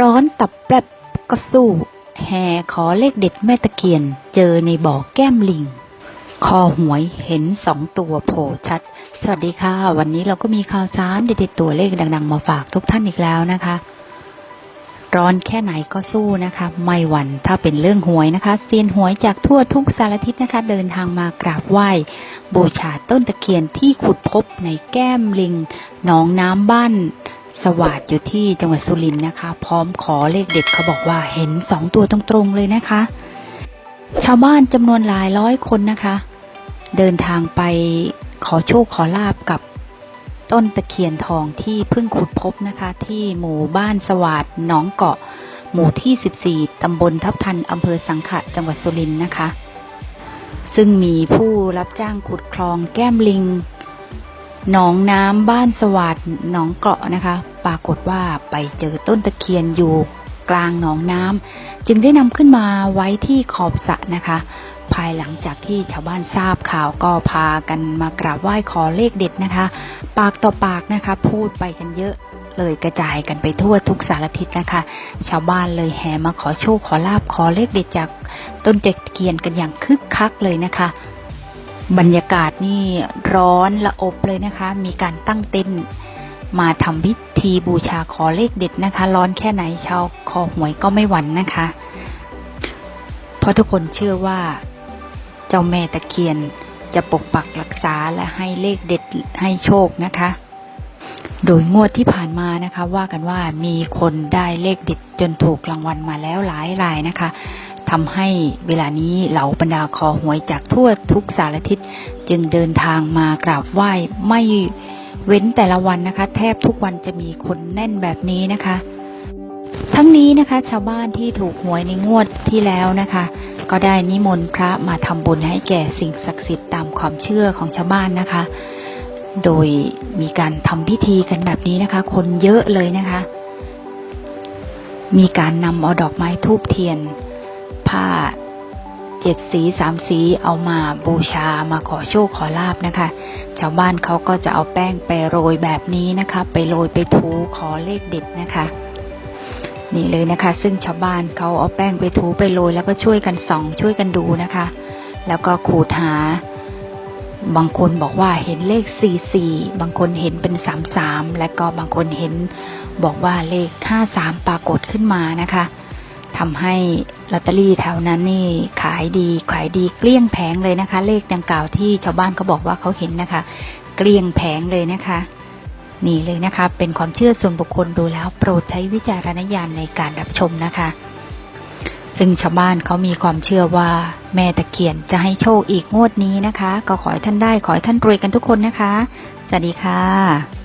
ร้อนตับแปรบก็สู้ แห่ขอเลขเด็ดแม่ตะเคียน เจอในบ่อแก้มลิง คอหวยเห็นสองตัวโผล่ชัด สวัสดีค่ะ วันนี้เราก็มีข่าวสารเด็ดๆตัวเลขดัง ๆ มาฝากทุกท่านอีกแล้วนะคะ ร้อนแค่ไหนก็สู้นะคะ ไม่หวั่นถ้าเป็นเรื่องหวยนะคะเซียนหวยจากทั่วทุกสารทิศนะคะ เดินทางมากราบไหว้บูชาต้นตะเคียนที่ขุดพบในแก้มลิงหนองน้ำบ้าน สวัสดอยู่ที่จังหวัดสุรินทร์นะคะ พร้อมขอเลขเด็ดเขาบอกว่าเห็นสองตัวตรงๆเลยนะคะ ชาวบ้านจำนวนหลายร้อยคนนะคะ เดินทางไปขอโชคขอลาบกับต้นตะเคียนทองที่เพิ่งขุดพบนะคะ ที่หมู่บ้านสวัสดหนองเกาะ หมู่ที่ 14 ตำบลทับทันอำเภอสังขะจังหวัดสุรินทร์นะคะ ซึ่งมีผู้รับจ้างขุดคลองแก้มลิงหนองน้ำบ้านสวัสดหนองเกาะนะคะ ปรากฏว่าไปเจอต้นตะเคียนอยู่กลางหนองน้ำจึงได้นำขึ้นมาไว้ที่ขอบสระนะคะ ภายหลังจากที่ชาวบ้านทราบข่าวก็พากันมากราบไหว้ขอเลขเด็ดนะคะ ปากต่อปากนะคะ พูดไปกันเยอะเลยกระจายกันไปทั่วทุกสารทิศนะคะ ชาวบ้านเลยแห่มาขอโชคขอลาบขอเลขเด็ดจากต้นตะเคียนกันอย่างคึกคักเลยนะคะ บรรยากาศนี่ร้อนละอบเลยนะคะ มีการตั้งเต็นท์ มาทำพิธีบูชาขอเลขเด็ดนะคะ ร้อนแค่ไหนชาวคอหวยก็ไม่หวั่นนะคะ เพราะทุกคนเชื่อว่า เจ้าแม่ตะเคียนจะปกปักรักษาและให้เลขเด็ดให้โชคนะคะ โดยงวดที่ผ่านมานะคะ ว่ากันว่ามีคนได้เลขเด็ดจนถูกรางวัลมาแล้วหลายรายนะคะทำให้เวลานี้เหล่าบรรดาคอหวยจากทั่วทุกสารทิศจึงเดินทางมากราบไหว้ไม่ เว้นแต่ละวันนะคะ แทบทุกวันจะมีคนแน่นแบบนี้นะคะ ทั้งนี้นะคะ ชาวบ้านที่ถูกหวยในงวดที่แล้วนะคะ ก็ได้นิมนต์พระมาทำบุญให้แก่สิ่งศักดิ์สิทธิ์ตามความเชื่อของชาวบ้านนะคะ โดยมีการทำพิธีกันแบบนี้นะคะ คนเยอะเลยนะคะ มีการนำเอาดอกไม้ทูบเทียน ผ้า เจ็ดสีสามสีเอามาบูชามาขอโชคขอลาบนะคะ ชาวบ้านเขาก็จะเอาแป้งไปโรยแบบนี้นะคะ ไปโรยไปถูขอเลขเด็ดนะคะนี่เลยนะคะ ซึ่งชาวบ้านเขาเอาแป้งไปถูไปโรยแล้วก็ช่วยกันส่อง ช่วยกันดูนะคะ แล้วก็ขูดหา บางคนบอกว่าเห็นเลข 44 บางคนเห็นเป็น 33 และก็บางคนเห็นบอกว่าเลข 53 ปรากฏขึ้นมานะคะ ทำให้ลอตเตอรี่แถวนั้นนี่ขายดีขายดีเกลี้ยงแผงเลยนะคะ เลขดังกล่าวที่ชาวบ้านเขาบอกว่าเขาเห็นนะคะ เกลี้ยงแผงเลยนะคะนี่เลยนะคะ เป็นความเชื่อส่วนบุคคลดูแล้ว โปรดใช้วิจารณญาณในการรับชมนะคะ ซึ่งชาวบ้านเขามีความเชื่อว่าแม่ตะเคียนจะให้โชคอีกงวดนี้นะคะ ก็ขอให้ท่านได้ขอให้ท่านรวยกันทุกคนนะคะ สวัสดีค่ะ